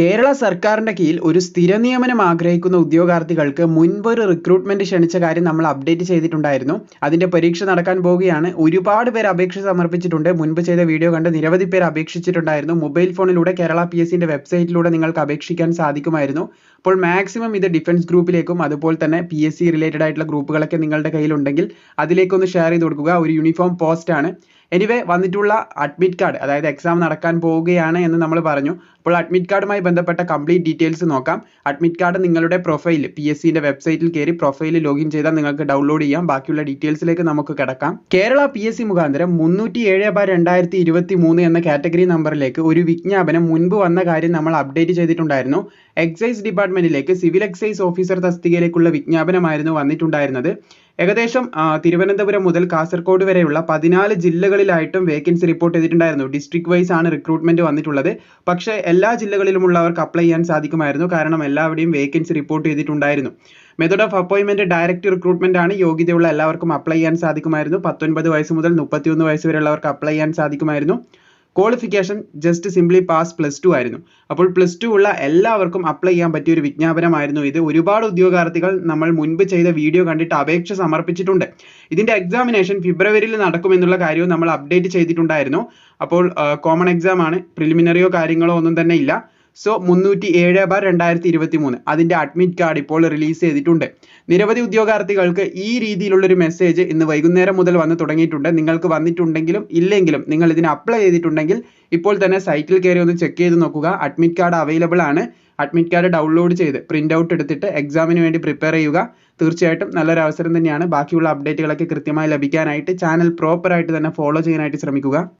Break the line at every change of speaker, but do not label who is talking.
കേരള സർക്കാരിന്റെ കീഴിൽ ഒരു സ്ഥിര നിയമനം ആഗ്രഹിക്കുന്ന ഉദ്യോഗാർത്ഥികൾക്ക് മുൻപ് ഒരു റിക്രൂട്ട്മെന്റ് ക്ഷണിച്ച കാര്യം നമ്മൾ അപ്ഡേറ്റ് ചെയ്തിട്ടുണ്ടായിരുന്നു. അതിന്റെ പരീക്ഷ നടക്കാൻ പോവുകയാണ്. ഒരുപാട് പേർ അപേക്ഷ സമർപ്പിച്ചിട്ടുണ്ട്. മുൻപ് ചെയ്ത വീഡിയോ കണ്ട് നിരവധി പേർ അപേക്ഷിച്ചിട്ടുണ്ടായിരുന്നു. മൊബൈൽ ഫോണിലൂടെ കേരള പി എസ് വെബ്സൈറ്റിലൂടെ നിങ്ങൾക്ക് അപേക്ഷിക്കാൻ സാധിക്കുമായിരുന്നു. അപ്പോൾ മാക്സിമം ഇത് ഡിഫൻസ് ഗ്രൂപ്പിലേക്കും അതുപോലെ തന്നെ പി എസ് സി റിലേറ്റഡ് ആയിട്ടുള്ള ഗ്രൂപ്പുകളൊക്കെ നിങ്ങളുടെ കയ്യിലുണ്ടെങ്കിൽ അതിലേക്കൊന്ന് ഷെയർ ചെയ്ത് കൊടുക്കുക. ഒരു യൂണിഫോം പോസ്റ്റ് ആണ്. എനിവേ വന്നിട്ടുള്ള അഡ്മിറ്റ് കാർഡ് അതായത് എക്സാം നടക്കാൻ പോവുകയാണ് എന്ന് നമ്മൾ പറഞ്ഞു. അപ്പോൾ അഡ്മിറ്റ് കാർഡുമായി ബന്ധപ്പെട്ട കംപ്ലീറ്റ് ഡീറ്റെയിൽസ് നോക്കാം. അഡ്മിറ്റ് കാർഡ് നിങ്ങളുടെ പ്രൊഫൈൽ പി എസ് സിന്റെ വെബ്സൈറ്റിൽ കയറി പ്രൊഫൈൽ ലോഗിൻ ചെയ്താൽ നിങ്ങൾക്ക് ഡൗൺലോഡ് ചെയ്യാം. ബാക്കിയുള്ള ഡീറ്റെയിൽസിലേക്ക് നമുക്ക് കിടക്കാം. കേരള പി എസ് സി മുഖാന്തരം മുന്നൂറ്റി ഏഴ് ബാർ രണ്ടായിരത്തി ഇരുപത്തി മൂന്ന് എന്ന കാറ്റഗറി നമ്പറിലേക്ക് ഒരു വിജ്ഞാപനം മുൻപ് വന്ന കാര്യം നമ്മൾ അപ്ഡേറ്റ് ചെയ്തിട്ടുണ്ടായിരുന്നു. എക്സൈസ് ഡിപ്പാർട്ട്മെന്റിലേക്ക് സിവിൽ എക്സൈസ് ഓഫീസർ തസ്തികയിലേക്കുള്ള വിജ്ഞാപനമായിരുന്നു വന്നിട്ടുണ്ടായിരുന്നത്. ഏകദേശം തിരുവനന്തപുരം മുതൽ കാസർഗോഡ് വരെയുള്ള പതിനാല് ജില്ലകളിലായിട്ടും വേക്കൻസി റിപ്പോർട്ട് ചെയ്തിട്ടുണ്ടായിരുന്നു. ഡിസ്ട്രിക്ട് വൈസ് ആണ് റിക്രൂട്ട്മെന്റ് വന്നിട്ടുള്ളത്. പക്ഷേ എല്ലാ ജില്ലകളിലുമുള്ളവർക്ക് അപ്ലൈ ചെയ്യാൻ സാധിക്കുമായിരുന്നു. കാരണം എല്ലാവരുടെയും വേക്കൻസി റിപ്പോർട്ട് ചെയ്തിട്ടുണ്ടായിരുന്നു. മെത്തേഡ് ഓഫ് അപ്പോയിൻമെന്റ് ഡയറക്റ്റ് റിക്രൂട്ട്മെന്റ് ആണ് യോഗ്യതയുള്ള എല്ലാവർക്കും അപ്ലൈ ചെയ്യാൻ സാധിക്കുമായിരുന്നു. പത്തൊൻപത് വയസ്സ് മുതൽ മുപ്പത്തിയൊന്ന് വയസ്സ് വരെയുള്ളവർക്ക് അപ്ലൈ ചെയ്യാൻ സാധിക്കുമായിരുന്നു. Qualification just simply pass plus two ആയിരുന്നു. അപ്പോൾ പ്ലസ് ടു ഉള്ള എല്ലാവർക്കും അപ്ലൈ ചെയ്യാൻ പറ്റിയ ഒരു വിജ്ഞാപനമായിരുന്നു ഇത്. ഒരുപാട് ഉദ്യോഗാർത്ഥികൾ നമ്മൾ മുൻപ് ചെയ്ത വീഡിയോ കണ്ടിട്ട് അപേക്ഷ സമർപ്പിച്ചിട്ടുണ്ട്. ഇതിന്റെ എക്സാമിനേഷൻ ഫെബ്രുവരിയിൽ നടക്കുമെന്നുള്ള കാര്യവും നമ്മൾ അപ്ഡേറ്റ് ചെയ്തിട്ടുണ്ടായിരുന്നു. അപ്പോൾ കോമൺ എക്സാം ആണ്. പ്രിലിമിനറിയോ കാര്യങ്ങളോ ഒന്നും തന്നെ ഇല്ല. സോ മുന്നൂറ്റി ഏഴ് ബാർ രണ്ടായിരത്തി ഇരുപത്തി മൂന്ന് അതിന്റെ അഡ്മിറ്റ് കാർഡ് ഇപ്പോൾ റിലീസ് ചെയ്തിട്ടുണ്ട്. നിരവധി ഉദ്യോഗാർത്ഥികൾക്ക് ഈ രീതിയിലുള്ളൊരു മെസ്സേജ് ഇന്ന് വൈകുന്നേരം മുതൽ വന്ന് തുടങ്ങിയിട്ടുണ്ട്. നിങ്ങൾക്ക് വന്നിട്ടുണ്ടെങ്കിലും ഇല്ലെങ്കിലും നിങ്ങൾ ഇതിന് അപ്ലൈ ചെയ്തിട്ടുണ്ടെങ്കിൽ ഇപ്പോൾ തന്നെ സൈറ്റിൽ കയറി ഒന്ന് ചെക്ക് ചെയ്ത് നോക്കുക. അഡ്മിറ്റ് കാർഡ് അവൈലബിൾ ആണ്. അഡ്മിറ്റ് കാർഡ് ഡൗൺലോഡ് ചെയ്ത് പ്രിന്റ് ഔട്ട് എടുത്തിട്ട് എക്സാമിന് വേണ്ടി പ്രിപ്പയർ ചെയ്യുക. തീർച്ചയായിട്ടും നല്ലൊരു അവസരം തന്നെയാണ്. ബാക്കിയുള്ള അപ്ഡേറ്റുകളൊക്കെ കൃത്യമായി ലഭിക്കാനായിട്ട് ചാനൽ പ്രോപ്പറായിട്ട് തന്നെ ഫോളോ ചെയ്യാനായിട്ട് ശ്രമിക്കുക.